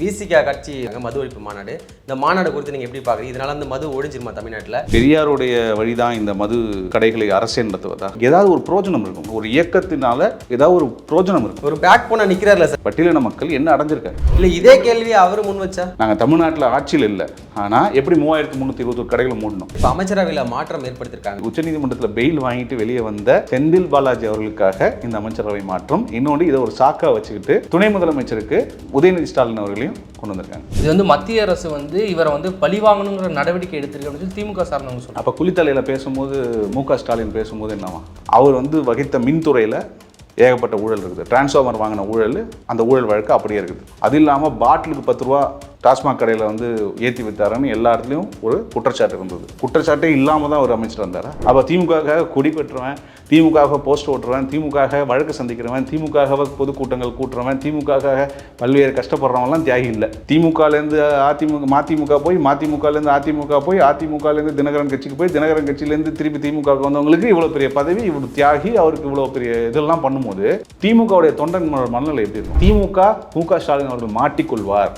விசிகா கட்சி மது ஒழிப்பு மாநாடு. இந்த மாநாடு குறித்து நீங்க எப்படி பாக்குறீங்க இதனால அந்த மது ஒழிஞ்சிருமா தமிழ்நாட்டுல? பெரியாருடைய வழிதான் இந்த மது கடைகளை அரசியல் நடத்துவதா ஏதாவது ஒரு பிரோஜனம் இருக்கும். ஒரு இயக்கத்தினால ஏதாவது ஒரு பிரோஜனம் இருக்கும். ஒரு பேக் போனா நிக்கிறார்ல சார். பட்டியலின மக்கள் என்ன அடைஞ்சிருக்காரு இல்ல இதே கேள்வி அவரு முன் வச்சா? நாங்கள் தமிழ்நாட்டில் ஆட்சியில் இல்லை. ஆனால் எப்படி மூவாயிரத்தி முந்நூற்றி இருபத்தொரு கடைகளை மூடணும்? இப்ப அமைச்சரவையில மாற்றம் ஏற்படுத்திருக்காங்க. உச்சநீதிமன்றத்தில் பெயில் வாங்கிட்டு வெளியே வந்த செந்தில் பாலாஜி அவர்களுக்காக இந்த அமைச்சரவை மாற்றம். இன்னொன்று இதை ஒரு சாக்கா வச்சுக்கிட்டு துணை முதலமைச்சருக்கு உதயநிதி ஸ்டாலின் அவர்களையும் கொண்டு வந்திருக்காங்க இது வந்து மத்திய அரசு வந்து இவரை வந்து பழி வாங்கணுங்கிற நடவடிக்கை எடுத்திருக்கு அப்படின்னு திமுக சார்ந்தவங்க சொல்றாங்க. அப்போ குளித்தலையில் பேசும்போது மு க ஸ்டாலின் பேசும்போது என்னவா? அவர் வந்து வகித்த மின்துறையில் ஏகப்பட்ட ஊழல் இருக்குது. டிரான்ஸ்ஃபார்மர் வாங்கின ஊழல் அந்த ஊழல் வழக்கு அப்படியே இருக்குது. அது இல்லாமல் பாட்டிலுக்கு பத்து ரூபா டாஸ்மாக் கடையில் வந்து ஏற்றி வித்தாருன்னு எல்லா இடத்துலையும் ஒரு குற்றச்சாட்டு இருந்தது. குற்றச்சாட்டே இல்லாமல் தான் அவர் அமைச்சர் வந்தார். அப்போ திமுக கொடி பெற்றுவேன் திமுக போஸ்ட் ஓட்டுறவன் திமுக வழக்கு சந்திக்கிறவன் திமுக பொதுக்கூட்டங்கள் கூட்டுறவன் திமுக பல்வேறு கஷ்டப்படுறவன்லாம் தியாகி இல்லை. திமுகலேருந்து அதிமுக மதிமுக போய் மதிமுகலேருந்து அதிமுக போய் அதிமுகலேருந்து தினகரன் கட்சிக்கு போய் தினகரன் கட்சியிலேருந்து திருப்பி திமுக வந்தவங்களுக்கு இவ்வளோ பெரிய பதவி இவ்வளோ தியாகி அவருக்கு இவ்வளோ பெரிய இதெல்லாம் பண்ணும்போது திமுகவுடைய தொண்டன் மனநிலை எப்படி இருக்கும்? திமுக மு க ஸ்டாலின் அவர்கள் மாட்டிக்கொள்வார்.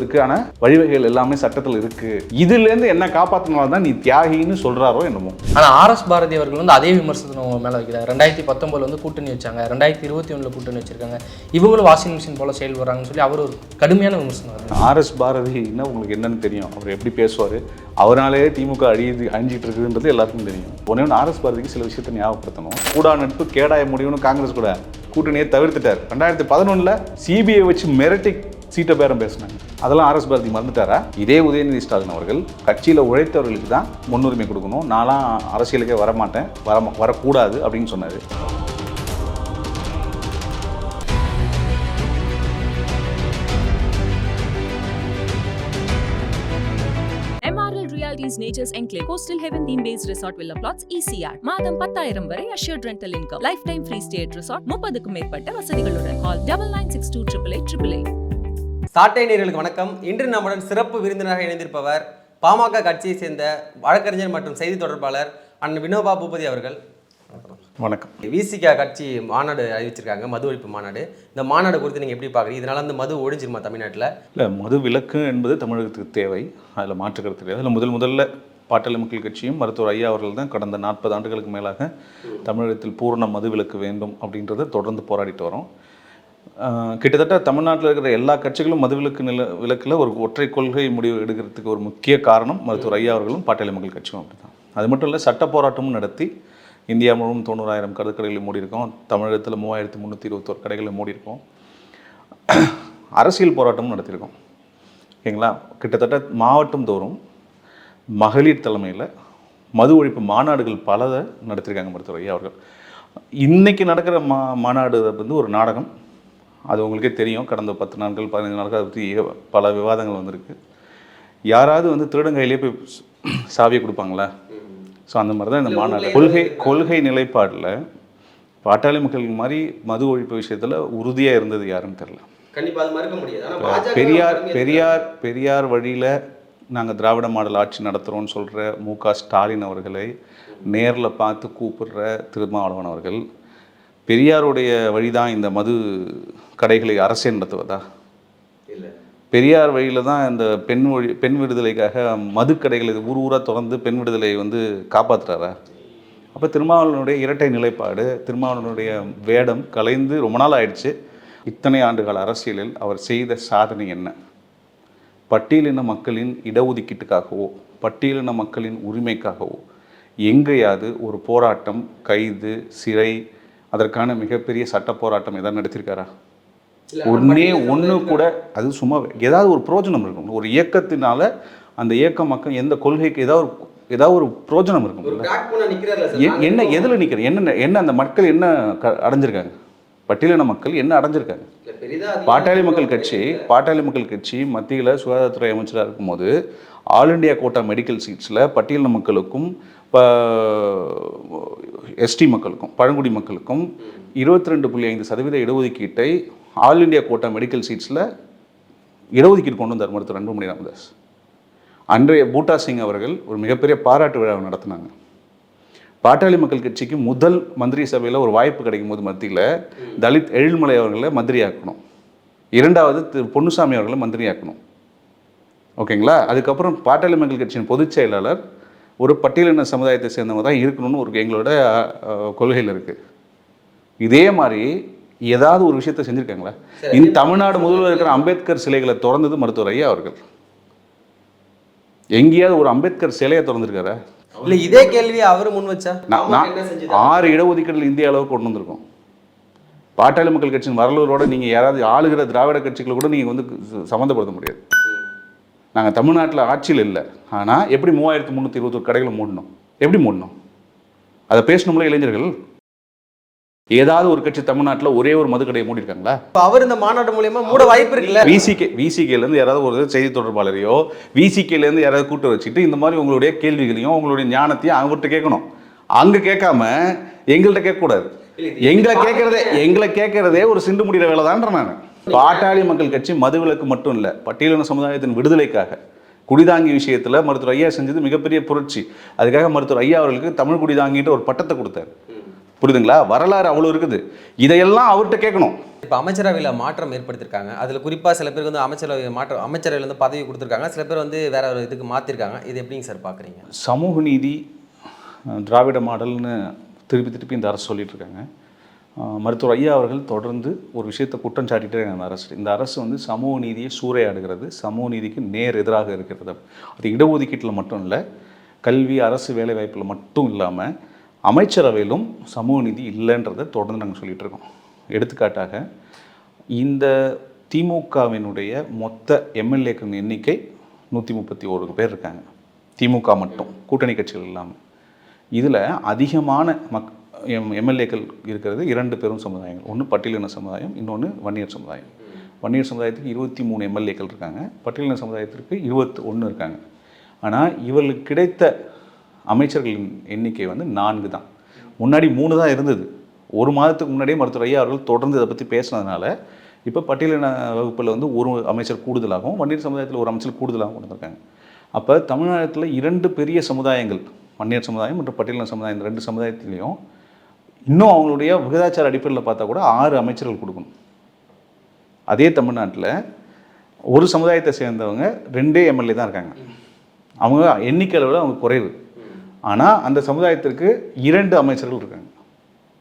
மாட்டிக்கொள்வதற்கான வழிவகைகள் எல்லாமே சட்டத்தில் இருக்கு. இதுலேருந்து என்ன காப்பாற்றினால்தான் தான் நீ தியாகின்னு சொல்றாரோ என்னமோ. ஆனா ஆர்எஸ் பாரதி அவர்கள் வந்து அதே விமர்சனத்தை உங்க மேல வைக்கிறார் ரெண்டாயிரத்தி பத்தொன்பதுல வந்து கூட்டணி வச்சாங்க. ரெண்டாயிரத்தி இருபத்தி ஒண்ணுல கூட்டணி வச்சிருக்காங்க. இவங்களும் வாஷிங் மிஷின் போல செயல்படுறாங்கன்னு சொல்லி அவர் ஒரு கடுமையான விமர்சனம் ஆர்எஸ் பாரதினா உங்களுக்கு என்னன்னு தெரியும். அவர் எப்படி பேசுவார்? அவராலே திமுக அழியுது அழிஞ்சிட்டு இருக்குதுன்றது எல்லாருக்கும் தெரியும். ஒன்னே ஒன்று ஆர்எஸ் பாரதிக்கு சில விஷயத்தை ஞாபகப்படுத்தணும். கூடா நட்பு கேடாய முடியும்னு காங்கிரஸ் கூட கூட்டணியை தவிர்த்துட்டார். ரெண்டாயிரத்தி பதினொன்றில் சிபிஐ வச்சு மிரட்டி சீட்டை பேரம் பேசினாங்க அதெல்லாம் ஆர்எஸ் பாரதி மறந்துட்டாரா? இதே உதயநிதி ஸ்டாலின் அவர்கள் கட்சியில் உழைத்தவர்களுக்கு தான் முன்னுரிமை கொடுக்கணும். நான்லாம் அரசியலுக்கே வரமாட்டேன். வர வரக்கூடாது அப்படின்னு சொன்னார். MRL Realities Nature's Enclave Coastal Heaven Theme Based Resort Villa Plots ECR மாதம் பத்தாயிரம் வரை assured rental income lifetime free stay resort முப்பதுக்கும் மேற்பட்ட வசதிகளுடன். Call double nine six two triple eight triple eight சாட்டை நேர்களுக்கு வணக்கம். இன்று நம்முடன் சிறப்பு விருந்தினராக இணைந்திருப்பவர் பாமக கட்சியை சேர்ந்த வழக்கறிஞர் மற்றும் செய்தி தொடர்பாளர் அண்ணன் வினோபா பூபதி அவர்கள். வணக்கம். விசிகா கட்சி மாநாடு அறிவிச்சிருக்காங்க மது ஒழிப்பு மாநாடு. இந்த மாநாடு குறித்து நீங்க எப்படி பாக்குறீங்க? இதனால அந்த மது ஒழிஞ்சிருமா தமிழ்நாட்டுல? இல்லை மது விலக்கு என்பது தமிழகத்துக்கு தேவை. அதில் மாற்று கருத்து கிடையாது. அதில் முதல் முதல்ல பாட்டாளி மக்கள் கட்சியும் மருத்துவர் ஐயா அவர்கள் தான் கடந்த நாற்பது ஆண்டுகளுக்கு மேலாக தமிழகத்தில் பூரண மது விலக்கு வேண்டும் அப்படின்றத தொடர்ந்து போராடிட்டு வரோம். கிட்டத்தட்ட தமிழ்நாட்டில் இருக்கிற எல்லா கட்சிகளும் மதுவிலக்கு நில விலக்கில் ஒரு ஒற்றை கொள்கை முடிவு எடுக்கிறதுக்கு ஒரு முக்கிய காரணம் மருத்துவர் ஐயா அவர்களும் பாட்டாளி மக்கள் கட்சியும் அப்படி தான் அது மட்டும் இல்லை சட்ட போராட்டமும் நடத்தி இந்தியா முழுவதும் தொண்ணூறாயிரம் கடைகளை மூடியிருக்கோம். தமிழகத்தில் மூவாயிரத்தி முந்நூற்றி இருபத்தோரு கடைகளை மூடியிருக்கோம். அரசியல் போராட்டமும் நடத்தியிருக்கோம். ஓகேங்களா? கிட்டத்தட்ட மாவட்டம் தோறும் மகளிர் தலைமையில் மது ஒழிப்பு மாநாடுகள் பலதை நடத்தியிருக்காங்க மருத்துவர் ஐயா அவர்கள். இன்றைக்கி நடக்கிற மா மாநாடு வந்து ஒரு நாடகம். அது உங்களுக்கே தெரியும். கடந்த பத்து நாட்கள் பதினைந்து நாட்கள் அதை பற்றி பல விவாதங்கள் வந்திருக்கு. யாராவது வந்து திருடங்கையிலே போய் ச- சாவியை கொடுப்பாங்களா? ஸோ அந்த மாதிரி தான் இந்த மாநாடு. கொள்கை கொள்கை நிலைப்பாடில் பாட்டாளி மக்கள் மாதிரி மது ஒழிப்பு விஷயத்தில் உறுதியாக இருந்தது யாருன்னு தெரியல. கண்டிப்பா அது மறுக்க முடியாது. பெரியார் பெரியார் பெரியார் வழியில் நாங்கள் திராவிட மாடல் ஆட்சி நடத்துகிறோம்னு சொல்கிற மு க ஸ்டாலின் அவர்களை நேரில் பார்த்து கூப்பிடுற திருமாவளவன் அவர்கள் பெரியாருடைய வழிதான் இந்த மது கடைகளை அரசியல் நடத்துவதா? இல்ல. பெரியார் வழியில் தான் இந்த பெண் வழி பெண் விடுதலைக்காக மதுக்கடைகளை ஊர் ஊராக தொடர்ந்து பெண் விடுதலை வந்து காப்பாற்றுறாரா அப்போ திருமாவளவனுடைய இரட்டை நிலைப்பாடு திருமாவளவனுடைய வேடம் கலைந்து ரொம்ப நாள் ஆயிடுச்சு. இத்தனை ஆண்டுகால அரசியலில் அவர் செய்த சாதனை என்ன? பட்டியலின மக்களின் இடஒதுக்கீட்டுக்காகவோ பட்டியலின மக்களின் உரிமைக்காகவோ எங்கேயாவது ஒரு போராட்டம் கைது சிறை அதற்கான மிகப்பெரிய சட்ட போராட்டம் எதாவது நடத்தியிருக்காரா ஒன்றே ஒன்று கூட அது சும்மா ஏதாவது ஒரு பிரோஜனம் இருக்கும். ஒரு இயக்கத்தினால அந்த இயக்க மக்கள் எந்த கொள்கைக்கு ஏதாவது ஒரு ஏதாவது ஒரு பிரோஜனம் இருக்கும் என்ன எதில் நிற்கிற என்ன என்ன அந்த மக்கள் என்ன க அடைஞ்சிருக்காங்க? பட்டியலின மக்கள் என்ன அடைஞ்சிருக்காங்க? பாட்டாளி மக்கள் கட்சி பாட்டாளி மக்கள் கட்சி மத்தியில் சுகாதாரத்துறை அமைச்சராக இருக்கும்போது ஆல் இண்டியா கோட்டா மெடிக்கல் சீட்ஸில் பட்டியலின மக்களுக்கும் எஸ்டி மக்களுக்கும் பழங்குடி மக்களுக்கும் இருபத்தி ரெண்டு புள்ளி ஐந்து சதவீத இடஒதுக்கீட்டை ஆல் இண்டியா கோட்டா மெடிக்கல் சீட்ஸில் இடஒதுக்கீடு கொண்டு வந்தார் மருத்துவர் அன்புமணி ராமதாஸ். அன்றைய பூட்டா சிங் அவர்கள் ஒரு மிகப்பெரிய பாராட்டு விழாவை நடத்தினாங்க. பாட்டாளி மக்கள் கட்சிக்கு முதல் மந்திரி சபையில் ஒரு வாய்ப்பு கிடைக்கும் போது மத்தியில் தலித் எழில்மலை அவர்களை மந்திரியாக்கணும். இரண்டாவது திரு பொன்னுசாமி அவர்களை மந்திரியாக்கணும். ஓகேங்களா? அதுக்கப்புறம் பாட்டாளி மக்கள் கட்சியின் பொதுச் செயலாளர் ஒரு பட்டியலின சமுதாயத்தை சேர்ந்தவங்க தான் இருக்கணும்னு ஒரு எங்களோட கொள்கையில் இருக்குது இதே மாதிரி ஏதாவது ஒரு விஷயத்தை செஞ்சுருக்காங்களா? இந்த தமிழ்நாடு முதல்வர் இருக்கிற அம்பேத்கர் சிலைகளை திறந்தது மருத்துவர் ஐயா அவர்கள். எங்கேயாவது ஒரு அம்பேத்கர் சிலையை திறந்துருக்காரா? இல்ல இதே கேள்வியை அவர் முன் வச்சா? ஆறு இடஒதுக்கீடுகள் இந்திய அளவுக்கு கொண்டு வந்திருக்கோம். பாட்டாளி மக்கள் கட்சியின் வரலாறோட நீங்கள் யாராவது ஆளுகிற திராவிட கட்சிகளை கூட நீங்கள் வந்து சம்மந்தப்படுத்த முடியாது. நாங்கள் தமிழ்நாட்டில் ஆட்சியில் இல்லை. ஆனால் எப்படி மூவாயிரத்து முந்நூற்றி இருபத்தொரு கடைகளை மூடணும்? எப்படி மூடணும்? அதை பேசணும்ல இளைஞர்கள்? ஏதாவது ஒரு கட்சி தமிழ்நாட்டில் ஒரே ஒரு மதுக்கடையை மூடிருக்காங்களா இப்ப அவர் இந்த மாநாடு மூலியமா மூட வாய்ப்பு இருக்குல்ல? விசிகே விசிகேலேருந்து யாராவது ஒரு செய்தி தொடர்பாளரையோ விசிகேலேருந்து யாராவது கூட்ட வச்சுட்டு இந்த மாதிரி உங்களுடைய கேள்விகளையும் உங்களுடைய ஞானத்தையும் அவங்ககிட்ட கேட்கணும். அங்கே கேட்காம எங்கள்கிட்ட கேட்கக்கூடாது. எங்களை கேட்கறதே எங்களை கேட்கறதே ஒரு சிண்டு முடிகிற வேலை தான்ற நான். பாட்டாளி மக்கள் கட்சி மதுவிலக்கு மட்டும் இல்லை பட்டியலின சமுதாயத்தின் விடுதலைக்காக குடிதாங்கி விஷயத்தில் மருத்துவர் ஐயா செஞ்சது மிகப்பெரிய புரட்சி. அதுக்காக மருத்துவர் ஐயா அவர்களுக்கு தமிழ் குடிதாங்கிட்டு ஒரு பட்டத்தை கொடுத்தாரு. புரியுதுங்களா? வரலாறு அவ்வளோ இருக்குது. இதையெல்லாம் அவர்கிட்ட கேட்கணும். இப்ப அமைச்சரவையில மாற்றம் ஏற்படுத்திருக்காங்க. அதுல குறிப்பா சில பேருக்கு வந்து அமைச்சரவை மாற்றம் அமைச்சரவையில இருந்து பதவி கொடுத்துருக்காங்க. சில பேர் வந்து வேற ஒரு இதுக்கு மாத்திருக்காங்க. இது எப்படிங்க சார் பாக்குறீங்க? சமூக நீதி திராவிட மாடல்னு திருப்பி திருப்பி இந்த அரசு சொல்லிட்டு இருக்காங்க. மருத்துவர் ஐயா அவர்கள் தொடர்ந்து ஒரு விஷயத்தை குற்றம் சாட்டிட்டே இருக்காங்க அந்த அரசு. இந்த அரசு வந்து சமூக நீதியை சூறையாடுகிறது. சமூக நீதிக்கு நேர் எதிராக இருக்கிறது. அது இடஒதுக்கீட்டில் மட்டும் இல்லை கல்வி அரசு வேலைவாய்ப்பில் மட்டும் இல்லாமல் அமைச்சரவையிலும் சமூக நீதி இல்லைன்றதை தொடர்ந்து நாங்கள் சொல்லிகிட்டு இருக்கோம். எடுத்துக்காட்டாக இந்த திமுகவினுடைய மொத்த எம்எல்ஏக்கள் எண்ணிக்கை நூற்றி முப்பத்தி ஒரு பேர் இருக்காங்க. திமுக மட்டும் கூட்டணி கட்சிகள் இல்லாமல் இதில் அதிகமான மக் எம் எம்எல்ஏக்கள் இருக்கிறது இரண்டு பெரும் சமுதாயங்கள். ஒன்று பட்டியலின சமுதாயம் இன்னொன்று வன்னியர் சமுதாயம். வன்னியர் சமுதாயத்துக்கு இருபத்தி மூணு எம்எல்ஏக்கள் இருக்காங்க. பட்டியலின சமுதாயத்திற்கு இருபத்தி ஒன்று இருக்காங்க. ஆனால் இவர்களுக்கு கிடைத்த அமைச்சர்களின் எண்ணிக்கை வந்து நான்கு தான். முன்னாடி மூணு தான் இருந்தது. ஒரு மாதத்துக்கு முன்னாடியே மருத்துவர் ஐயா அவர்கள் தொடர்ந்து இதை பற்றி பேசினதுனால இப்போ பட்டியலின வகுப்பில் வந்து ஒரு அமைச்சர் கூடுதலாகவும் வன்னியர் சமுதாயத்தில் ஒரு அமைச்சர் கூடுதலாகவும் கொண்டு வந்திருக்காங்க அப்போ தமிழ்நாட்டில் இரண்டு பெரிய சமுதாயங்கள் வன்னியர் சமுதாயம் மற்றும் பட்டியலின சமுதாயம் இந்த ரெண்டு சமுதாயத்திலையும் இன்னும் அவங்களுடைய விகிதாச்சார அடிப்படையில் பார்த்தா கூட ஆறு அமைச்சர்கள் கொடுக்கணும். அதே தமிழ்நாட்டில் ஒரு சமுதாயத்தை சேர்ந்தவங்க ரெண்டே எம்எல்ஏ தான் இருக்காங்க. அவங்க எண்ணிக்கை அளவில் அவங்க குறைவு. ஆனால் அந்த சமுதாயத்திற்கு இரண்டு அமைச்சர்கள் இருக்காங்க.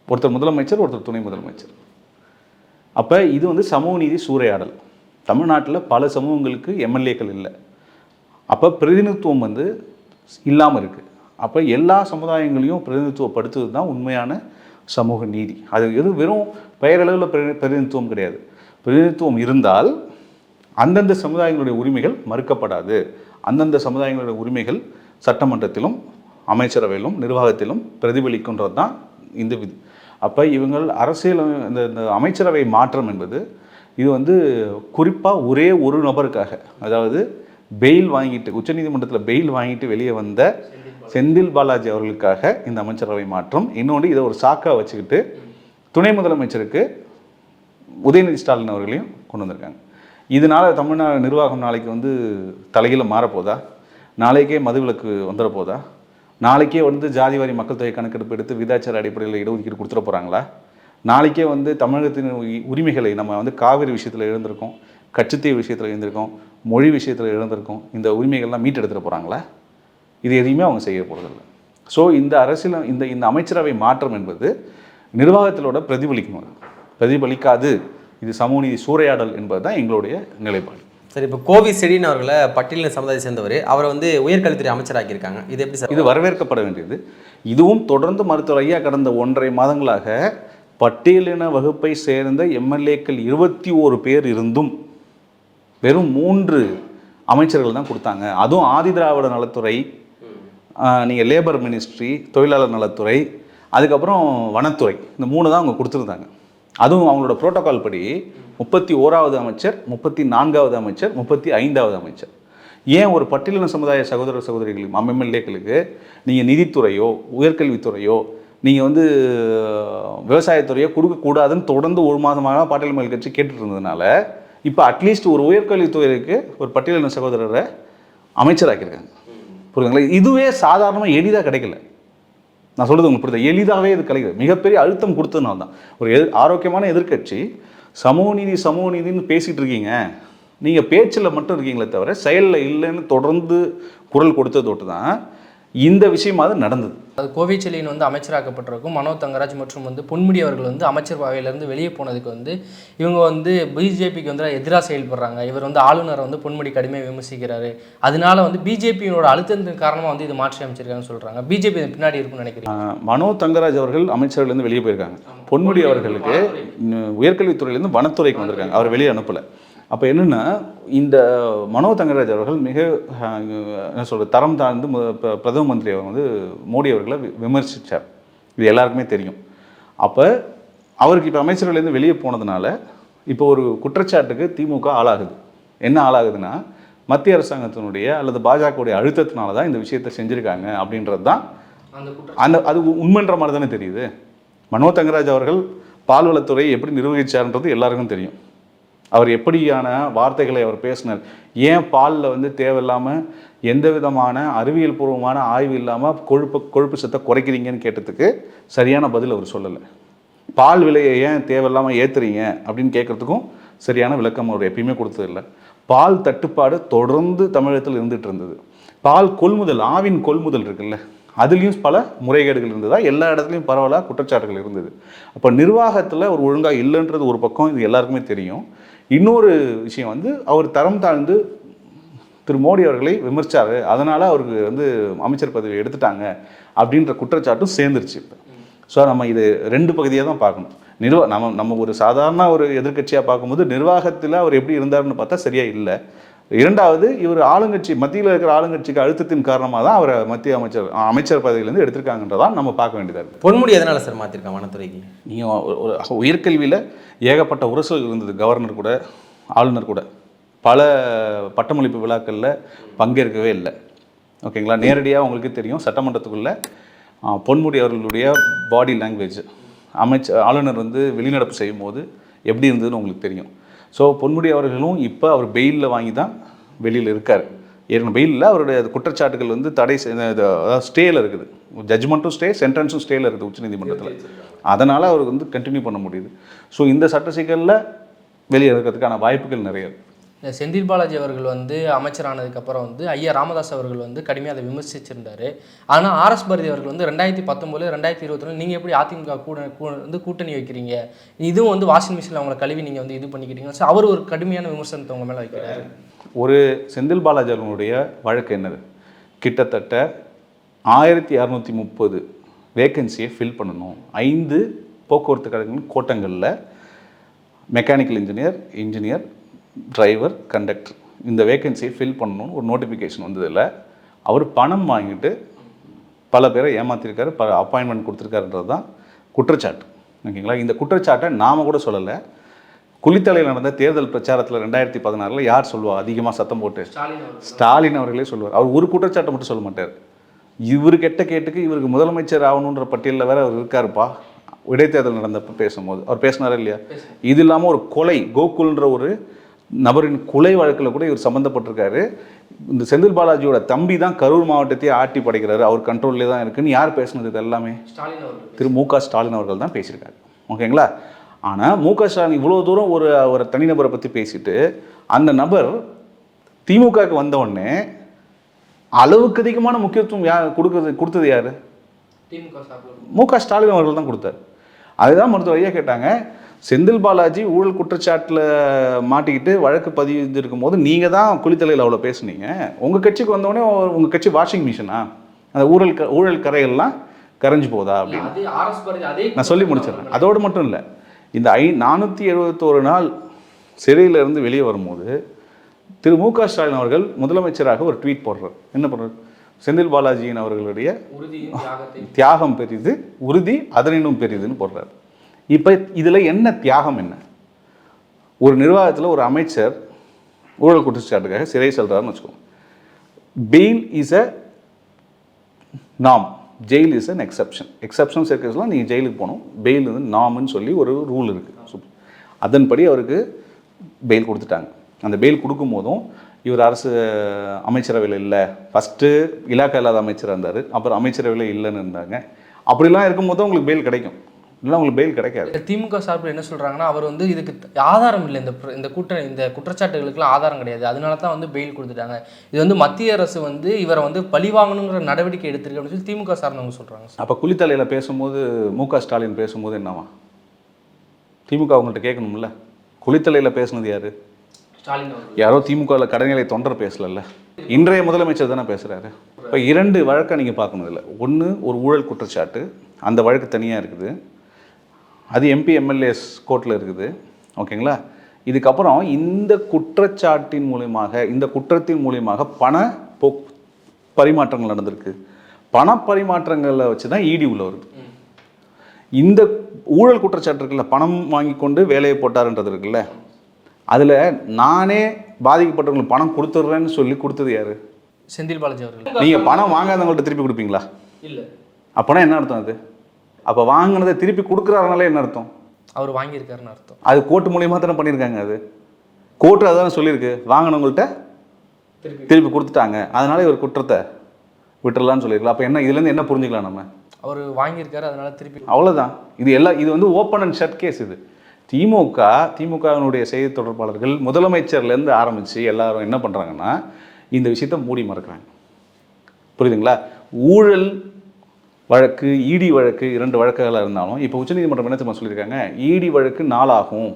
ஒருத்தர் முதலமைச்சர் ஒருத்தர் துணை முதலமைச்சர். அப்போ இது வந்து சமூக நீதி சூறையாடல். தமிழ்நாட்டில் பல சமூகங்களுக்கு எம்எல்ஏக்கள் இல்லை. அப்போ பிரதிநிதித்துவம் வந்து இல்லாமல் இருக்குது அப்போ எல்லா சமுதாயங்களையும் பிரதிநிதித்துவப்படுத்துவது தான் உண்மையான சமூக நீதி. அது எதுவும் வெறும் பெயரளவில் பிரதிநிதித்துவம் கிடையாது. பிரதிநிதித்துவம் இருந்தால் அந்தந்த சமுதாயங்களுடைய உரிமைகள் மறுக்கப்படாது. அந்தந்த சமுதாயங்களுடைய உரிமைகள் சட்டமன்றத்திலும் அமைச்சரவையிலும் நிர்வாகத்திலும் பிரதிபலிக்கின்றது தான் இந்த விதி. அப்போ இவங்கள் அரசியல் இந்த இந்த அமைச்சரவை மாற்றம் என்பது இது வந்து குறிப்பாக ஒரே ஒரு நபருக்காக. அதாவது பெயில் வாங்கிட்டு உச்சநீதிமன்றத்தில் பெயில் வாங்கிட்டு வெளியே வந்த செந்தில் பாலாஜி அவர்களுக்காக இந்த அமைச்சரவை மாற்றம். இன்னொன்று இதை ஒரு சாக்காக வச்சுக்கிட்டு துணை முதலமைச்சருக்கு உதயநிதி ஸ்டாலின் அவர்களையும் கொண்டு வந்திருக்காங்க. இதனால தமிழ்நாடு நிர்வாகம் நாளைக்கு வந்து தலையில் மாறப்போதா? நாளைக்கே மதுவிலக்கு வந்துட போதா நாளைக்கே வந்து ஜாதிவாரி மக்கள் தொகை கணக்கெடுப்பு எடுத்து விதாச்சார அடிப்படையில் இடஒதுக்கீடு கொடுத்துட போகிறாங்களா நாளைக்கே வந்து தமிழகத்தின் உரிமைகளை நம்ம வந்து காவிரி விஷயத்தில் எழுந்திருக்கோம் கட்சித்தீவு விஷயத்தில் எழுந்திருக்கோம் மொழி விஷயத்தில் எழுந்திருக்கோம் இந்த உரிமைகள்லாம் மீட்டெடுத்துட போகிறாங்களா இது எதையுமே அவங்க செய்ய போகிறதில்ல ஸோ இந்த அரசியல் இந்த இந்த அமைச்சரவை மாற்றம் என்பது நிர்வாகத்திலோட பிரதிபலிக்கணும். அது. பிரதிபலிக்காது. இது சமூக சூறையாடல் என்பது தான் எங்களுடைய நிலைப்பாடு. சரி இப்போ கோவி செடின் அவர்களை பட்டியலின சமுதாயத்தை சேர்ந்தவர் அவரை வந்து உயர்கல்வித்துறை அமைச்சராக்கியிருக்காங்க. இது எப்படி சார்? இது வரவேற்கப்பட வேண்டியது. இதுவும் தொடர்ந்து மருத்துவர் ஐயா கடந்த ஒன்றரை மாதங்களாக பட்டியலின வகுப்பை சேர்ந்த எம்எல்ஏக்கள் இருபத்தி ஓரு பேர் இருந்தும் வெறும் மூன்று அமைச்சர்கள் தான் கொடுத்தாங்க. அதுவும் ஆதிதிராவிட நலத்துறை நீங்கள் லேபர் மினிஸ்ட்ரி தொழிலாளர் நலத்துறை அதுக்கப்புறம் வனத்துறை இந்த மூணு தான் அவங்க கொடுத்துருந்தாங்க. அதுவும் அவங்களோட புரோட்டோகால் படி முப்பத்தி ஓராவது அமைச்சர் முப்பத்தி நான்காவது அமைச்சர் முப்பத்தி ஐந்தாவது அமைச்சர். ஏன் ஒரு பட்டியலின சமுதாய சகோதர சகோதரிகளுக்கு எம்எல்ஏக்களுக்கு நீங்கள் நிதித்துறையோ உயர்கல்வித்துறையோ நீங்கள் வந்து விவசாயத்துறையோ கொடுக்கக்கூடாதுன்னு தொடர்ந்து ஒரு மாதமாக பாட்டியல் மக்கள் கட்சி கேட்டுட்டு இருந்ததுனால இப்போ அட்லீஸ்ட் ஒரு உயர்கல்வித்துறைக்கு ஒரு பட்டியலின சகோதரரை அமைச்சராக்கியிருக்காங்க. புரியுதுங்களா? இதுவே சாதாரணமாக எளிதாக கிடைக்கல. நான் சொல்கிறது உங்களுக்கு புரியுது? எளிதாகவே இது கிடைக்குது மிகப்பெரிய அழுத்தம் கொடுத்ததுனால தான். ஒரு எதிர் ஆரோக்கியமான எதிர்க்கட்சி சமூக நீதி சமூக நீதினு பேசிகிட்டு இருக்கீங்க. நீங்கள் பேச்சில் மட்டும் இருக்கீங்களே தவிர செயலில் இல்லைன்னு தொடர்ந்து குரல் கொடுத்ததோட்டு தான் இந்த விஷயமாவது நடந்தது. அது கோவை செல்லியன் வந்து அமைச்சராக்கப்பட்டிருக்கும் மனோ தங்கராஜ் மற்றும் வந்து பொன்முடி அவர்கள் வந்து அமைச்சர் வகையிலேருந்து வெளியே போனதுக்கு வந்து இவங்க வந்து பிஜேபிக்கு வந்து எதிராக செயல்படுறாங்க. இவர் வந்து ஆளுநரை வந்து பொன்முடி கடுமையாக விமர்சிக்கிறாரு. அதனால வந்து பிஜேபியோட அழுத்தத்தின் காரணமாக வந்து இது மாற்றி அமைச்சிருக்காங்கன்னு சொல்கிறாங்க பிஜேபி பின்னாடி இருக்கும்னு நினைக்கிறீங்க? ஆஹ் மனோ தங்கராஜ் அவர்கள் அமைச்சர்கள்லேருந்து வெளியே போயிருக்காங்க. பொன்முடி அவர்களுக்கு உயர்கல்வித்துறையிலேருந்து வனத்துறைக்கு வந்திருக்காங்க. அவர் வெளியே அனுப்பலை. அப்போ என்னென்னா இந்த மனோ தங்கராஜ் அவர்கள் மிக என்ன சொல்கிறது தரம் தாழ்ந்து பிரதம மந்திரி அவர் வந்து மோடி அவர்களை வி- விமர்சிச்சார். இது எல்லாருக்குமே தெரியும். அப்போ அவருக்கு இப்போ அமைச்சர்கள்லேருந்து வெளியே போனதுனால இப்போ ஒரு குற்றச்சாட்டுக்கு திமுக ஆளாகுது. என்ன ஆளாகுதுன்னா மத்திய அரசாங்கத்தினுடைய அல்லது பாஜகவுடைய அழுத்தத்தினால தான் இந்த விஷயத்தை செஞ்சுருக்காங்க அப்படின்றது தான் அந்த அது உண்மைன்ற மாதிரி தானே தெரியுது? மனோ தங்கராஜ் அவர்கள் பால்வளத்துறையை எப்படி நிர்வகிச்சார்ன்றது எல்லாருக்கும் தெரியும். அவர் எப்படியான வார்த்தைகளை அவர் பேசினார். ஏன் பாலில் வந்து தேவையில்லாமல் எந்த விதமான அறிவியல் பூர்வமான ஆய்வு இல்லாமல் கொழுப்பு கொழுப்பு சத்தை குறைக்கிறீங்கன்னு கேட்டதுக்கு சரியான பதில் அவர் சொல்லலை. பால் விலையை ஏன் தேவையில்லாமல் ஏற்றுறீங்க அப்படின்னு கேட்குறதுக்கும் சரியான விளக்கம் அவர் எப்பயுமே கொடுத்ததில்லை. பால் தட்டுப்பாடு தொடர்ந்து தமிழகத்தில் இருந்துகிட்டு இருந்தது. பால் கொள்முதல் ஆவின் கொள்முதல் இருக்குல்ல அதுலேயும் பல முறைகேடுகள் இருந்ததா? எல்லா இடத்துலையும் பரவலாக குற்றச்சாட்டுகள் இருந்தது. அப்போ நிர்வாகத்தில் ஒரு ஒழுங்காக இல்லைன்றது ஒரு பக்கம் இது எல்லாருக்குமே தெரியும். இன்னொரு விஷயம் வந்து அவர் தரம் தாழ்ந்து திரு மோடி அவர்களை விமர்ச்சார். அதனால் அவருக்கு வந்து அமைச்சர் பதவி எடுத்துட்டாங்க அப்படின்ற குற்றச்சாட்டும் சேர்ந்துருச்சு இப்போ. ஸோ நம்ம இது ரெண்டு பகுதியாக தான் பார்க்கணும். நிர்வா நம்ம நம்ம ஒரு சாதாரண ஒரு எதிர்க்கட்சியாக பார்க்கும்போது நிர்வாகத்தில் அவர் எப்படி இருந்தார்னு பார்த்தா சரியாக இல்லை. இரண்டாவது இவர் ஆளுங்கட்சி மத்தியில் இருக்கிற ஆளுங்கட்சிக்கு அழுத்தத்தின் காரணமாக தான் அவரை மத்திய அமைச்சர் அமைச்சர் பதவியிலேருந்து எடுத்திருக்காங்கன்றதான் நம்ம பார்க்க வேண்டியதாக இருக்குது பொன்முடி எதனால சார் மாற்றிருக்கான் வனத்துறைக்கு? நீங்கள் ஒரு உயர்கல்வியில் ஏகப்பட்ட உரசல் இருந்தது கவர்னர் கூட ஆளுநர் கூட. பல பட்டமளிப்பு விழாக்களில் பங்கேற்கவே இல்லை. ஓகேங்களா? நேரடியாக உங்களுக்கு தெரியும் சட்டமன்றத்துக்குள்ள பொன்முடி அவர்களுடைய பாடி லாங்குவேஜ் அமைச்ச ஆளுநர் வந்து வெளிநடப்பு செய்யும் போது எப்படி இருந்ததுன்னு உங்களுக்கு தெரியும். ஸோ பொன்முடி அவர்களும் இப்போ அவர் பெயிலில் வாங்கி தான் வெளியில் இருக்கார். ஏற்கனவே பெயிலில் அவருடைய குற்றச்சாட்டுகள் வந்து தடை செய்- அதாவது ஸ்டேயில் இருக்குது. ஜட்ஜ்மெண்ட்டும் ஸ்டே சென்டென்ஸும் ஸ்டேயில் இருக்குது உச்சநீதிமன்றத்தில். அதனால் அவர் வந்து கண்டினியூ பண்ண முடியுது. ஸோ இந்த சட்ட சிக்கலில் வெளியே இருக்கிறதுக்கான வாய்ப்புகள் நிறைய இருக்குது செந்தில் பாலாஜி அவர்கள் வந்து அமைச்சரானதுக்கப்புறம் வந்து ஐயா ராமதாஸ் அவர்கள் வந்து கடுமையாக அதை விமர்சிச்சிருந்தார். ஆனால் ஆர்எஸ் பாரதி அவர்கள் வந்து ரெண்டாயிரத்தி பத்தொம்போது ரெண்டாயிரத்தி இருபத்தி நீங்கள் எப்படி அதிமுக கூட கூ- வந்து கூட்டணி வைக்கிறீங்க? இதுவும் வந்து வாஷிங் மிஷினில் அவங்களை கழுவி நீங்கள் வந்து இது பண்ணிக்கிட்டீங்க. ஸோ அவர் ஒரு கடுமையான விமர்சனத்தை உங்கள் மேலே வைக்கிறார். ஒரு செந்தில் பாலாஜி அவர்களுடைய வழக்கு என்னது? கிட்டத்தட்ட ஆயிரத்தி இரநூத்தி முப்பது வேக்கன்சியை ஃபில் பண்ணணும். ஐந்து போக்குவரத்து கழகங்களின் கோட்டங்களில் mechanical engineer engineer driver conductor இந்த வேக்கன்சியை ஃபில் பண்ணணும்னு ஒரு நோட்டிஃபிகேஷன் வந்ததில் அவர் பணம் வாங்கிட்டு பல பேரை ஏமாத்திருக்காரு பல அப்பாயின்மெண்ட் கொடுத்துருக்காருன்றது தான் குற்றச்சாட்டு. ஓகேங்களா? இந்த குற்றச்சாட்டை நாம கூட சொல்லலை. குளித்தலையில் நடந்த தேர்தல் பிரச்சாரத்தில் ரெண்டாயிரத்தி பதினாறில் யார் சொல்லுவா? அதிகமாக சத்தம் போட்டு. ஸ்டாலின் அவர்கள். ஸ்டாலின் அவர்களே சொல்லுவார். அவர் ஒரு குற்றச்சாட்டை மட்டும் சொல்ல மாட்டார். இவர் கெட்ட கேட்டுக்கு இவருக்கு முதலமைச்சர் ஆகணுன்ற பட்டியலில் வேற அவர் இருக்காருப்பா. இடைத்தேர்தல் நடந்தப்ப பேசும்போது. அவர் பேசினாரா இல்லையா? இது இல்லாமல் ஒரு கொலை கோகுல்ன்ற ஒரு நபரின் கொலை வழக்கில் கூட இவர் சம்மந்தப்பட்டிருக்காரு இந்த செந்தில் பாலாஜியோட தம்பி தான் கரூர் மாவட்டத்தையே ஆட்டி படைக்கிறாரு. அவர் கண்ட்ரோல்லே தான் இருக்குன்னு யார் பேசுனது இது எல்லாமே திரு மு க ஸ்டாலின் அவர்கள் தான் பேசியிருக்காரு. ஓகேங்களா? ஆனால் மு க ஸ்டாலின் இவ்வளோ தூரம் ஒரு ஒரு தனிநபரை பற்றி பேசிட்டு அந்த நபர் திமுகவுக்கு வந்த உடனே அளவுக்கு அதிகமான முக்கியத்துவம் யார் கொடுக்குறது கொடுத்தது யார்? மு க ஸ்டாலின் அவர்கள் தான் கொடுத்தார். அதுதான் மருத்துவர் ஐயா கேட்டாங்க. செந்தில் பாலாஜி ஊழல் குற்றச்சாட்டில் மாட்டிக்கிட்டு வழக்கு பதிவு இருக்கும் போது நீங்கள் தான் குளித்தலையில் அவ்வளோ பேசுனீங்க. உங்கள் கட்சிக்கு வந்தோடனே உங்கள் கட்சி வாஷிங் மிஷினா அந்த ஊழல் க ஊழல் கரைகள்லாம் கரைஞ்சு போதா அப்படின்னு. நான் சொல்லி முடிச்சிடுறேன். அதோடு மட்டும் இல்லை இந்த ஐ நானூற்றி எழுபத்தோரு நாள் சிறையில இருந்து வெளியே வரும்போது திரு மு க ஸ்டாலின் அவர்கள் முதலமைச்சராக ஒரு ட்வீட் போடுறார். என்ன பண்ணுறார் செந்தில் பாலாஜியின் அவர்களுடைய தியாகம் பெரிது உறுதி அதனினும் பெரிதுன்னு போடுறார். இப்போ இதில் என்ன தியாகம் என்ன? ஒரு நிர்வாகத்தில் ஒரு அமைச்சர் ஊழல் குற்றச்சாட்டுக்காக சிறை செல்கிறாருன்னு வச்சுக்கோங்க. பெயில் இஸ் அ நாம் jail is an exception exceptions இருக்கிறதுலாம் நீங்கள் ஜெயிலுக்கு போகணும். பெயில் வந்து நாம்னு சொல்லி ஒரு ரூல் இருக்குது அதன்படி அவருக்கு பெயில் கொடுத்துட்டாங்க. அந்த பெயில் கொடுக்கும் போதும் இவர் அரசு அமைச்சரவையில் இல்லை. ஃபஸ்ட்டு இலாக்கா இல்லாத அமைச்சராக இருந்தார். அப்புறம் அமைச்சரவையில் இல்லைன்னு இருந்தாங்க. அப்படிலாம் இருக்கும்போது உங்களுக்கு பெயில் கிடைக்கும். இல்லைன்னா உங்களுக்கு பெயில் கிடைக்காது. திமுக சார்பில் என்ன சொல்றாங்கன்னா அவர் வந்து இதுக்கு ஆதாரம் இல்லை. இந்த இந்த குற்ற இந்த குற்றச்சாட்டுகளுக்குலாம் ஆதாரம் கிடையாது. அதனால தான் வந்து பெயில் கொடுத்துட்டாங்க. இது வந்து மத்திய அரசு வந்து இவரை வந்து பழிவாங்கணுங்கிற நடவடிக்கை எடுத்திருக்கு அப்படின்னு சொல்லி திமுக சார்ந்தவங்க சொல்றாங்க சார். அப்போ குளித்தலையில் பேசும்போது மு க ஸ்டாலின் பேசும்போது என்னவா? திமுக அவங்கள்ட்ட கேட்கணும்ல. குளித்தலையில் பேசுனது யாரு? ஸ்டாலின் அவர்கள். யாரோ திமுகவில் கடைநிலை தொண்டர் பேசலல்ல. இன்றைய முதலமைச்சர் தானே பேசுகிறாரு இப்போ இரண்டு வழக்கை நீங்கள் பார்க்கணும் இதில். ஒன்று ஒரு ஊழல் குற்றச்சாட்டு. அந்த வழக்கு தனியாக இருக்குது. அது எம்பி எம்எல்ஏஸ் கோர்ட்டில் இருக்குது. ஓகேங்களா இதுக்கப்புறம் இந்த குற்றச்சாட்டின் மூலியமாக இந்த குற்றத்தின் மூலியமாக பண போ பரிமாற்றங்கள் நடந்திருக்கு. பண பரிமாற்றங்களை வச்சு தான் இடி உள்ள வருது. இந்த ஊழல் குற்றச்சாட்டு இருக்குல்ல பணம் வாங்கி கொண்டு வேலையை போட்டாருன்றது இருக்குல்ல அதில் நானே பாதிக்கப்பட்டவங்களுக்கு பணம் கொடுத்துட்றேன்னு சொல்லி கொடுத்தது யாரு? செந்தில் பாலாஜி அவர்கள். நீங்கள் பணம் வாங்காதவங்கள்ட்ட திருப்பி கொடுப்பீங்களா? இல்லை. அப்போனா என்ன அர்த்தம் அது? அப்போ வாங்கினதை திருப்பி கொடுக்குறாருனால என்ன அர்த்தம்? அவர் வாங்கியிருக்காருன்னு அர்த்தம். அது கோர்ட்டு மூலியமாக தானே பண்ணியிருக்காங்க அது? கோர்ட்டு அதான் சொல்லியிருக்கு. வாங்கினவங்கள்ட்ட திருப்பி. திருப்பி கொடுத்துட்டாங்க. அதனால இவர் குற்றத்தை விட்டுறலாம்னு சொல்லியிருக்கலாம் அப்போ என்ன இதுலேருந்து என்ன புரிஞ்சுக்கலாம் நம்ம? அவர் வாங்கியிருக்காரு அதனால திருப்பி. அவ்வளோதான் இது எல்லாம் இது வந்து ஓப்பன் அண்ட் ஷட் கேஸ் இது. திமுக திமுகவினுடைய செய்தி தொடர்பாளர்கள் முதலமைச்சர்லேருந்து ஆரம்பித்து எல்லாரும் என்ன பண்ணுறாங்கன்னா இந்த விஷயத்தை மூடி மறக்கிறாங்க. புரியுதுங்களா? ஊழல் வழக்கு இடி வழக்கு இரண்டு வழக்குகளாக இருந்தாலும் இப்போ உச்சநீதிமன்றம் என்ன தெரியுமா சொல்லியிருக்காங்க? இடி வழக்கு நாளாகும்.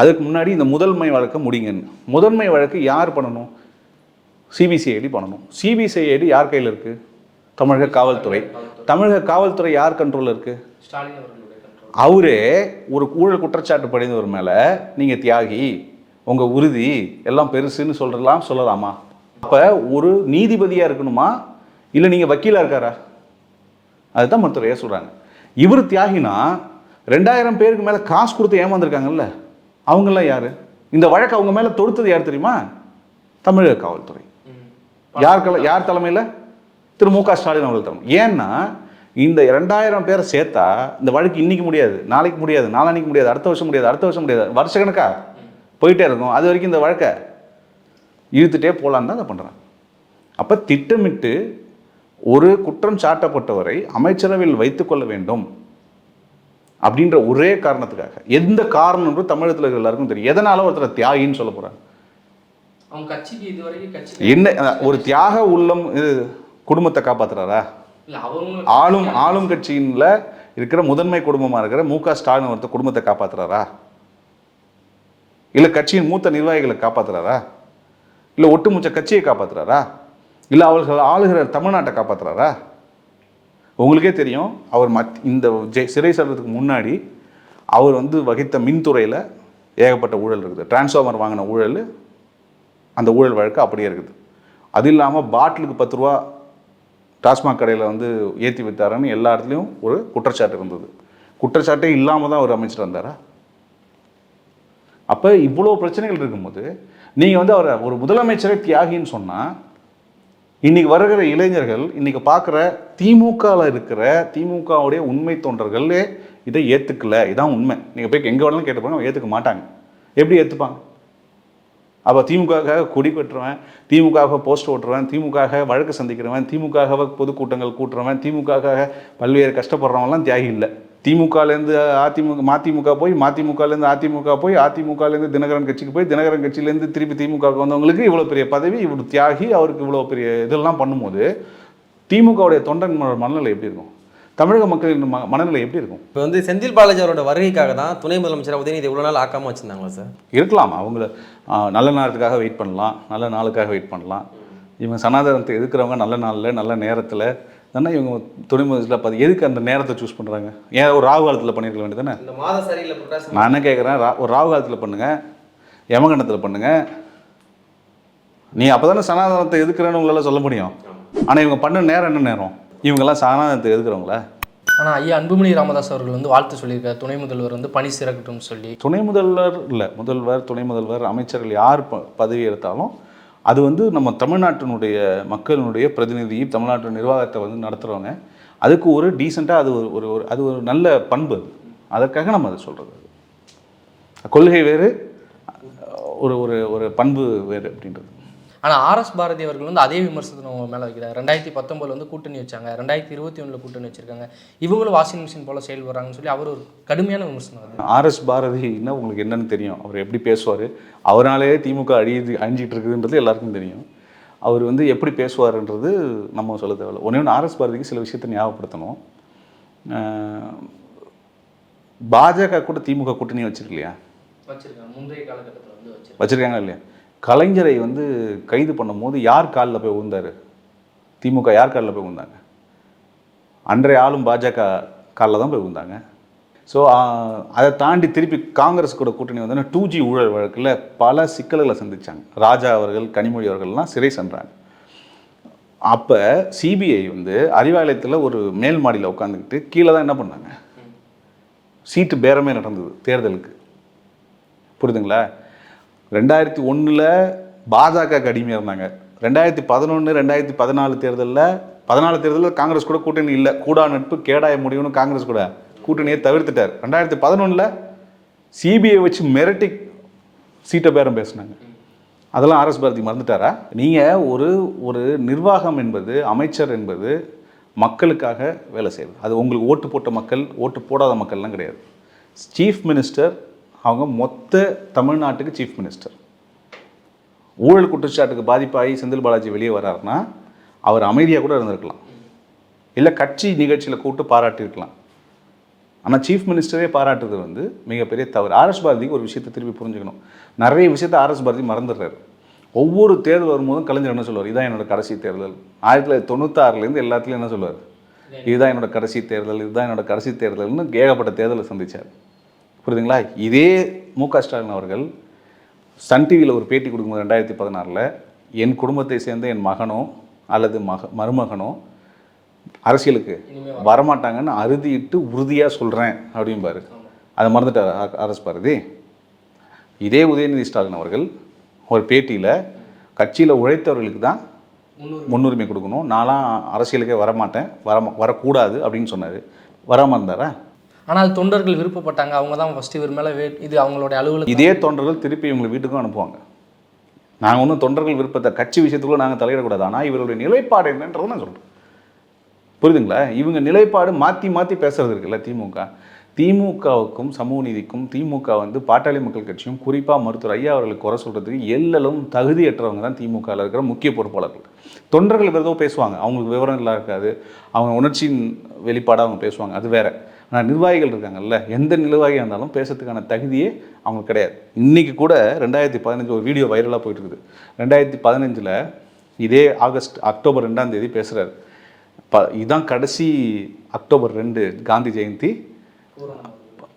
அதுக்கு முன்னாடி இந்த முதன்மை வழக்கை முடிங்கன்னு முதன்மை வழக்கு யார் பண்ணணும்? சிபிசிஐடி பண்ணணும். சிபிசிஐடி யார் கையில் இருக்குது தமிழக காவல்துறை. தமிழக காவல்துறை யார் கண்ட்ரோலில் இருக்குது. அவரே ஒரு ஊழல் குற்றச்சாட்டு படிந்தவர் மேலே நீங்கள் தியாகி உங்கள் உறுதி எல்லாம் பெருசுன்னு சொல்றலாம் சொல்லலாமா? அப்போ ஒரு நீதிபதியாக இருக்கணுமா? இல்லை நீங்கள் வக்கீலாக இருக்காரா? அதுதான் மருத்துவரையா சொல்கிறாங்க இவர் தியாகினா ரெண்டாயிரம் பேருக்கு மேலே காசு கொடுத்து ஏமாந்துருக்காங்கல்ல அவங்கெல்லாம் யார்? இந்த வழக்கு அவங்க மேலே தொடுத்தது யார் தெரியுமா? தமிழக காவல்துறை. யார் கல யார் தலைமையில்? திரு மு க ஸ்டாலின் அவர்கள் தலைமை. ஏன்னா இந்த ரெண்டாயிரம் பேரை சேர்த்தா இந்த வழக்கு இன்னைக்கு முடியாது நாளைக்கு முடியாது நாளான்னைக்கு முடியாது அடுத்த வருஷம் முடியாது அடுத்த வருஷம் முடியாது வருஷ கணக்கா போயிட்டே இருக்கும். அது வரைக்கும் இந்த வழக்கை இழுத்துட்டே போகலான்னு தான் அதை பண்ணுறாங்க அப்போ திட்டமிட்டு ஒரு குற்றம் சாட்டப்பட்டவரை அமைச்சரவையில் வைத்துக்கொள்ள வேண்டும் அப்படின்ற ஒரே காரணத்துக்காக. எந்த காரணம் தமிழகத்தில் எல்லாருக்கும் தெரியும். எதனால ஒருத்தர் தியாகின்னு சொல்ல போகிறாங்க என்ன ஒரு தியாக உள்ளம் குடும்பத்தை காப்பாத்துறாரா? ஆளும் ஆளும் கட்சியின்ல இருக்கிற முதன்மை குடும்பமா இருக்கிற மு க. ஸ்டாலின் ஒருத்தர் குடும்பத்தை காப்பாத்துறாரா? இல்ல கட்சியின் மூத்த நிர்வாகிகளை காப்பாத்துறாரா? இல்ல ஒட்டுமொத்த கட்சியை காப்பாத்துறாரா? இல்லை அவர்கள் ஆளுகிற தமிழ்நாட்டை காப்பாத்துறாரா? உங்களுக்கே தெரியும் அவர் மத் இந்த ஜெ- சிறை செல்றதுக்கு முன்னாடி அவர் வந்து வகித்த மின்துறையில் ஏகப்பட்ட ஊழல் இருக்குது. டிரான்ஸ்ஃபார்மர் வாங்கின ஊழல் அந்த ஊழல் வழக்கு அப்படியே இருக்குது. அது இல்லாமல் பாட்டிலுக்கு பத்து ரூபா டாஸ்மாக் கடையில் வந்து ஏற்றி வித்தாருன்னு எல்லா இடத்துலையும் ஒரு குற்றச்சாட்டு இருந்தது. குற்றச்சாட்டே இல்லாமல் தான் அவர் அமைச்சிட்டு வந்தாரா? அப்போ இவ்வளோ பிரச்சனைகள் இருக்கும்போது நீங்கள் வந்து அவரை ஒரு முதலமைச்சரை தியாகின்னு சொன்னால் இன்னைக்கு வருகிற இளைஞர்கள் இன்னைக்கு பார்க்குற திமுகவில் இருக்கிற திமுகவுடைய உண்மை தொண்டர்களே இதை ஏற்றுக்கல இதான் உண்மை. நீங்கள் போய் எங்கே வேணாலும் கேட்டு போங்க ஏற்றுக்க மாட்டாங்க. எப்படி ஏற்றுப்பாங்க அப்போ திமுகவுக்காக கொடி கட்டுறவன் திமுகவாக போஸ்ட் ஓட்டுறவன் திமுகவாக வழக்கு சந்திக்கிறவன் திமுகவாக பொதுக்கூட்டங்கள் கூட்டுறவன் திமுகவாக பல்வேறு கஷ்டப்படுறவங்கலாம் தியாகி இல்லை. திமுகலேருந்து அதிமுக மதிமுக போய் மதிமுகலேருந்து அதிமுக போய் அதிமுகலேருந்து தினகரன் கட்சிக்கு போய் தினகரன் கட்சியிலேருந்து திருப்பி திமுகவுக்கு வந்தவங்களுக்கு இவ்வளோ பெரிய பதவி இவ்வளோ தியாகி அவருக்கு இவ்வளோ பெரிய இதெல்லாம் பண்ணும்போது திமுகவுடைய தொண்டன் மனநிலை எப்படி இருக்கும்? தமிழக மக்களின் ம மனநிலை எப்படி இருக்கும்? இப்போ வந்து செந்தில் பாலாஜி அவரோட வருகைக்காக தான் துணை முதலமைச்சர் உதயநிதி இவ்வளோ நாள் ஆக்காம வச்சிருந்தாங்களா சார்? இருக்கலாம். அவங்கள நல்ல நேரத்துக்காக வெயிட் பண்ணலாம். நல்ல நாளுக்காக வெயிட் பண்ணலாம். இவங்க சனாதனத்தை எதுக்குறவங்க நல்ல நாளில் நல்ல நேரத்தில் தானே இவங்க துணை முதலமைச்சரில் பார்த்து எதுக்கு அந்த நேரத்தை சூஸ் பண்ணுறாங்க ஏன் ஒரு ராகு காலத்தில் பண்ணியிருக்க வேண்டியதானே இந்த மாத சரியில்லை பிரகாஷ். நான் என்ன கேட்குறேன் ரா ஒரு ராகு காலத்தில் பண்ணுங்கள் யமகண்டத்தில் பண்ணுங்கள் நீ அப்போ தானே சனாதனத்தை எதுக்குறேன்னு உங்களால் சொல்ல முடியும். ஆனால் இவங்க பண்ண நேரம் என்ன நேரம்? இவங்கெல்லாம் சனாதனத்தை எதுக்குறவங்களா? ஆனால் ஐயா அன்புமணி ராமதாஸ் அவர்கள் வந்து வாழ்த்து சொல்லியிருக்காரு. துணை முதல்வர் வந்து பணி சிறக்கட்டும்னு சொல்லி. துணை முதல்வர் இல்லை முதல்வர் துணை முதல்வர் அமைச்சர்கள் யார் ப பதவி எடுத்தாலும் அது வந்து நம்ம தமிழ்நாட்டினுடைய மக்களினுடைய பிரதிநிதி தமிழ்நாட்டு நிர்வாகத்தை வந்து நடத்துகிறவங்க அதுக்கு ஒரு டீசெண்டாக அது ஒரு ஒரு ஒரு அது ஒரு நல்ல பண்பு அதற்காக நம்ம அதை சொல்கிறது கொள்கை வேறு ஒரு ஒரு ஒரு பண்பு வேறு அப்படின்றது. ஆனால் ஆர்எஸ் பாரதி அவர்கள் வந்து அதே விமர்சனத்தை அவங்க மேலே வைக்கிறார் ரெண்டாயிரத்தி பத்தொம்போதுல வந்து கூட்டணி வச்சாங்க. ரெண்டாயிரத்தி இருபத்தி ஒன்றில் கூட்டணி வச்சிருக்காங்க. இவங்களும் வாஷிங் மிஷின் போல செயல்படுறாங்கன்னு சொல்லி அவர் ஒரு கடுமையான விமர்சனம் ஆர்எஸ் பாரதினா உங்களுக்கு என்னன்னு தெரியும். அவர் எப்படி பேசுவார்? அவராலே திமுக அழியுது அழிஞ்சிட்டு இருக்குதுன்றது எல்லாருக்கும் தெரியும். அவர் வந்து எப்படி பேசுவாருன்றது நம்ம சொல்ல தேவையில்ல. ஒன்றே ஒன்று ஆர்எஸ் பாரதிக்கு சில விஷயத்தை ஞாபகப்படுத்தணும். பாஜக கூட திமுக கூட்டணி வச்சிருக்கு இல்லையா? வச்சிருக்காங்க. முந்தைய காலகட்டத்தில் வந்து வச்சிருக்காங்க இல்லையா? கலைஞரை வந்து கைது பண்ணும்போது யார் காலில் போய் விழுந்தாரு திமுக யார் காலில் போய் விழுந்தாங்க அன்றைய ஆளும் பாஜக காலில் தான் போய் விழுந்தாங்க ஸோ அதை தாண்டி திருப்பி காங்கிரஸ் கூட கூட்டணி வந்தோன்னா டூ ஜி ஊழல் வழக்கில் பல சிக்கல்களை சந்திச்சாங்க. ராஜா அவர்கள் கனிமொழி அவர்கள்லாம் சிறை சென்றாங்க. அப்போ சிபிஐ வந்து அறிவாலயத்தில் ஒரு மேல் மாடியில் உட்காந்துக்கிட்டு கீழே தான் என்ன பண்ணாங்க? சீட்டு பேரமே நடந்தது தேர்தலுக்கு. புரியுதுங்களா? ரெண்டாயிரத்தி ஒன்றில் பாஜக கடுமையாக இருந்தாங்க. ரெண்டாயிரத்தி பதினொன்று ரெண்டாயிரத்தி பதினாலு தேர்தலில் பதினாலு தேர்தலில் காங்கிரஸ் கூட கூட்டணி இல்லை. கூடா நட்பு கேடாய முடியும்னு காங்கிரஸ் கூட கூட்டணியை தவிர்த்துட்டார். ரெண்டாயிரத்தி பதினொன்றில் சிபிஐ வச்சு மிரட்டி சீட்டை பேரம் பேசினாங்க. அதெல்லாம் ஆர்எஸ் பாரதி மறந்துட்டாரா? நீங்கள் ஒரு ஒரு நிர்வாகம் என்பது அமைச்சர் என்பது மக்களுக்காக வேலை செய்வது. அது உங்களுக்கு ஓட்டு போட்ட மக்கள் ஓட்டு போடாத மக்கள்லாம் கிடையாது. சீஃப் மினிஸ்டர் அவங்க மொத்த தமிழ்நாட்டுக்கு சீஃப் மினிஸ்டர் ஊழல் குற்றச்சாட்டுக்கு பாதிப்பாகி செந்தில் பாலாஜி வெளியே வராருன்னா அவர் அமைதியாக கூட இருந்திருக்கலாம். இல்லை கட்சி நிகழ்ச்சியில் கூப்பிட்டு பாராட்டியிருக்கலாம். ஆனால் சீஃப் மினிஸ்டரே பாராட்டுறது வந்து மிகப்பெரிய தவறு. ஆர்எஸ் பாரதிக்கு ஒரு விஷயத்தை திருப்பி புரிஞ்சுக்கணும். நிறைய விஷயத்தை ஆர்எஸ் பாரதி மறந்துடுறாரு. ஒவ்வொரு தேர்தல் வரும்போதும் கலைஞர் என்ன சொல்லுவார்? இதான் என்னோட கடைசி தேர்தல். ஆயிரத்தி தொள்ளாயிரத்தி தொண்ணூத்தாறுலேருந்து எல்லாத்துலேயும் என்ன சொல்லுவார்? இதுதான் என்னோட கடைசி தேர்தல். இதுதான் என்னோட கடைசி தேர்தல்னு ஏகப்பட்ட தேர்தலை சந்திச்சார். புரியுதுங்களா இதே மு க ஸ்டாலின் அவர்கள் சன் டிவியில் ஒரு பேட்டி கொடுக்கும்போது ரெண்டாயிரத்தி பதினாறில் என் குடும்பத்தை சேர்ந்த என் மகனோ அல்லது மக மருமகனோ அரசியலுக்கு வரமாட்டாங்கன்னு அறுதிட்டு உறுதியாக சொல்கிறேன் அப்படிம்பாரு. அதை மறந்துட்டார் அரசு பாரதி. இதே உதயநிதி ஸ்டாலின் அவர்கள் ஒரு பேட்டியில் கட்சியில் உழைத்தவர்களுக்கு தான் முன்னுரிமை கொடுக்கணும். நான்லாம் அரசியலுக்கே வரமாட்டேன் வர வரக்கூடாது அப்படின்னு சொன்னார். வராமல் இருந்தாரா? ஆனால் தொண்டர்கள் விருப்பப்பட்டாங்க. அவங்க தான் ஃபஸ்ட்டு இவர் மேலே வே இது அவங்களுடைய அலுவலகம் இதே தொண்டர்கள் திருப்பி இவங்களை வீட்டுக்கும் அனுப்புவாங்க. நாங்கள் ஒன்றும் தொண்டர்கள் விருப்பத்தை கட்சி விஷயத்துக்குள்ள நாங்கள் தலையிடக்கூடாது. ஆனால் இவருடைய நிலைப்பாடு என்னன்றதை நான் சொல்கிறேன் புரியுதுங்களா? இவங்க நிலைப்பாடு மாற்றி மாற்றி பேசுறது இருக்குல்ல திமுக. திமுகவுக்கும் சமூக நீதிக்கும் திமுக வந்து பாட்டாளி மக்கள் கட்சியும் குறிப்பாக மருத்துவர் ஐயா அவர்களுக்கு குறை சொல்கிறதுக்கு எல்லலும் தகுதியற்றவங்க தான் திமுகவில் இருக்கிற முக்கிய பொறுப்பாளர்கள். தொண்டர்கள் ஏதோ பேசுவாங்க. அவங்களுக்கு விவரம் இல்லை இருக்காது. அவங்க உணர்ச்சியின் வெளிப்பாடாக அவங்க பேசுவாங்க. அது வேறு. ஆனால் நிர்வாகிகள் இருக்காங்கல்ல எந்த நிர்வாகியாக இருந்தாலும் பேசுறதுக்கான தகுதியே அவங்களுக்கு கிடையாது. இன்றைக்கி கூட ரெண்டாயிரத்தி பதினஞ்சு ஒரு வீடியோ வைரலாக போயிட்டு இருக்குது ரெண்டாயிரத்தி பதினஞ்சில் இதே ஆகஸ்ட் அக்டோபர் ரெண்டாம் தேதி பேசுகிறார் ப இதுதான் கடைசி அக்டோபர் ரெண்டு காந்தி ஜெயந்தி.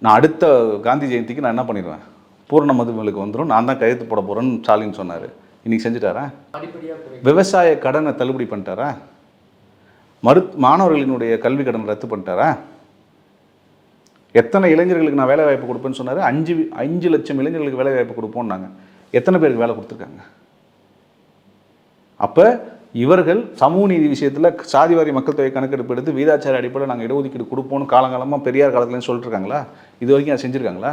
நான் அடுத்த காந்தி ஜெயந்திக்கு நான் என்ன பண்ணிடுவேன்? பூரண மதுமலுக்கு வந்துடும் நான் தான் கையெழுத்து போட போகிறேன்னு ஸ்டாலின் சொன்னார். இன்னைக்கு செஞ்சுட்டாரா? விவசாய கடனை தள்ளுபடி பண்ணிட்டாரா? மரு மாணவர்களினுடைய கல்வி கடன் ரத்து பண்ணிட்டாரா? எத்தனை இளைஞர்களுக்கு நான் வேலை வாய்ப்பு கொடுப்பேன்னு சொன்னார்? அஞ்சு அஞ்சு லட்சம் இளைஞர்களுக்கு வேலை வாய்ப்பு கொடுப்போம்னாங்க. எத்தனை பேருக்கு வேலை கொடுத்துருக்காங்க? அப்போ இவர்கள் சமூக நீதி விஷயத்தில் சாதிவாரி மக்கள் தொகை கணக்கெடுப்பு எடுத்து வீதாச்சார அடிப்படையில் நாங்கள் இடஒதுக்கீடு கொடுப்போம்னு காலங்காலமாக பெரியார் காலத்துலன்னு சொல்லிட்டுருக்காங்களா? இது வரைக்கும் அதை செஞ்சுருக்காங்களா?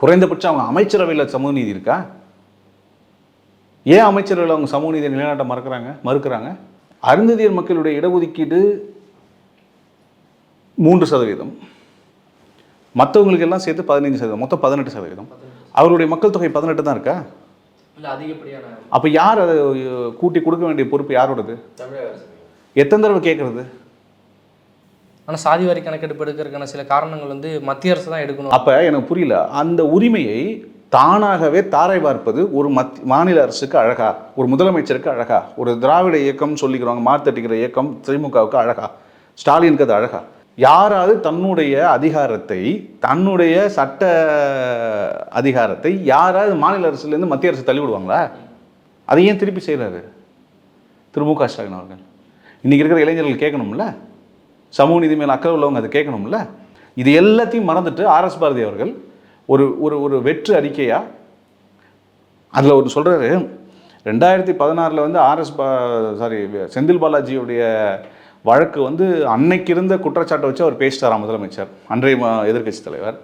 குறைந்தபட்சம் அவங்க அமைச்சரவையில் சமூக நீதி இருக்கா? ஏன் அமைச்சரவையில் அவங்க சமூக நீதியை நிலைநாட்ட மறக்கிறாங்க? மறுக்கிறாங்க? அருந்ததியர் மக்களுடைய இடஒதுக்கீடு மூன்று சதவீதம். மற்றவங்களுக்கு எல்லாம் சேர்த்து பதினைஞ்சு சதவீதம் மொத்தம் பதினெட்டு சதவீதம். அவருடைய மக்கள் தொகை பதினெட்டு தான் இருக்கா? அப்போ யார் அதை கூட்டி கொடுக்க வேண்டிய பொறுப்பு யாரோடது? எத்தனை தடவை கேட்குறது ஆனால் சாதிவாரி கணக்கெடுப்பு எடுக்கிறதுக்கான சில காரணங்கள் வந்து மத்திய அரசு தான் எடுக்கணும். அப்போ எனக்கு புரியல. அந்த உரிமையை தானாகவே தாரை பார்ப்பது ஒரு மத் மாநில அரசுக்கு அழகா ஒரு முதலமைச்சருக்கு அழகா ஒரு திராவிட இயக்கம் சொல்லிக்கிறவங்க மார்த்தட்டிக்கிற இயக்கம் திமுகவுக்கு அழகா ஸ்டாலினுக்கு அது அழகா. யாராவது தன்னுடைய அதிகாரத்தை தன்னுடைய சட்ட அதிகாரத்தை யாராவது மாநில அரசுலேருந்து மத்திய அரசு தள்ளிவிடுவாங்களா? அதை ஏன் திருப்பி செய்கிறாரு திரு மு க ஸ்டாலின் அவர்கள். இன்றைக்கி இருக்கிற இளைஞர்கள் கேட்கணும்ல? சமூக நீதி மேல் அக்கறை உள்ளவங்க அதை கேட்கணும்ல? இது எல்லாத்தையும் மறந்துட்டு ஆர்எஸ் பாரதி அவர்கள் ஒரு ஒரு ஒரு வெற்று அறிக்கையா அதில் ஒரு சொல்கிறாரு ரெண்டாயிரத்தி பதினாறில் வந்து ஆர்எஸ் பா சாரி செந்தில் பாலாஜியுடைய வழக்கு வந்து அன்னைக்கு இருந்த குற்றச்சாட்டை வச்சு அவர் பேசிட்டாரா முதலமைச்சர் அன்றைய ம- எதிர்க்கட்சி தலைவர்.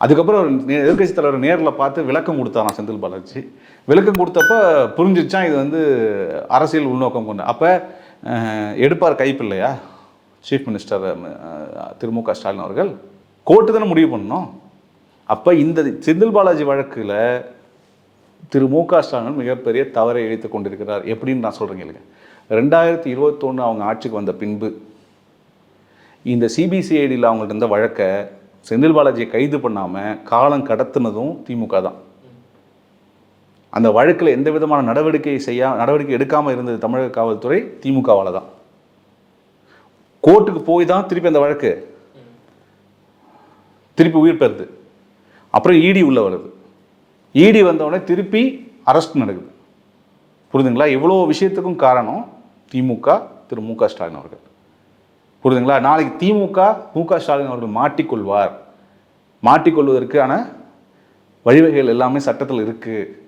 அதுக்கப்புறம் எதிர்கட்சி தலைவர் நேரில் பார்த்து விளக்கம் கொடுத்தாராம் செந்தில் பாலாஜி. விளக்கம் கொடுத்தப்ப புரிஞ்சிச்சான் இது வந்து அரசியல் உள்நோக்கம் கொண்டு அப்போ எடுப்பார் கைப்பில்லையா சீஃப் மினிஸ்டர் திரு மு க. ஸ்டாலின் அவர்கள் கோர்ட்டு தானே முடிவு பண்ணோம் அப்போ இந்த செந்தில் பாலாஜி வழக்கில் திரு மு க. ஸ்டாலின் மிகப்பெரிய தவறை இழைத்து கொண்டிருக்கிறார். எப்படின்னு நான் சொல்கிறேங்க இல்லைங்க ரெண்டாயிரத்தி இருபத்தொன்று அவங்க ஆட்சிக்கு வந்த பின்பு இந்த சிபிசிஐடியில் அவங்கள்ட்ட இருந்த வழக்கை செந்தில் பாலாஜியை கைது பண்ணாமல் காலம் கடத்தினதும் திமுக தான். அந்த வழக்கில் எந்த விதமான நடவடிக்கை செய்ய நடவடிக்கை எடுக்காமல் இருந்தது தமிழக காவல்துறை திமுகவால் தான். கோர்ட்டுக்கு போய் தான் திருப்பி அந்த வழக்கு. திருப்பி உயிர் பெறுது. அப்புறம் இடி உள்ள வருது. இடி வந்தவுடனே திருப்பி அரெஸ்ட் நடக்குது. புரியுதுங்களா இவ்வளோ விஷயத்துக்கும் காரணம் திமுக திரு மு க. ஸ்டாலின் அவர்கள். புரியுதுங்களா நாளைக்கு திமுக மு க. ஸ்டாலின் அவர்கள் மாட்டிக்கொள்வார். மாட்டிக்கொள்வதற்கான வழிவகைகள் எல்லாமே சட்டத்தில் இருக்கு.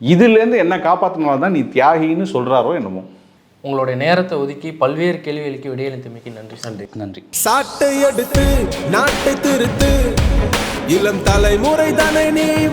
இதுலேருந்து என்ன காப்பாற்றினால்தான் தான் நீ தியாகின்னு சொல்றாரோ என்னமோ. உங்களுடைய நேரத்தை ஒதுக்கி பல்வேறு கேள்விகளுக்கு விடையளித்தமைக்கு நன்றி நன்றி. நன்றி. சாட்டை எடுத்து நாட்டை திருத்து. இளம் தலைமுறை தானே நீ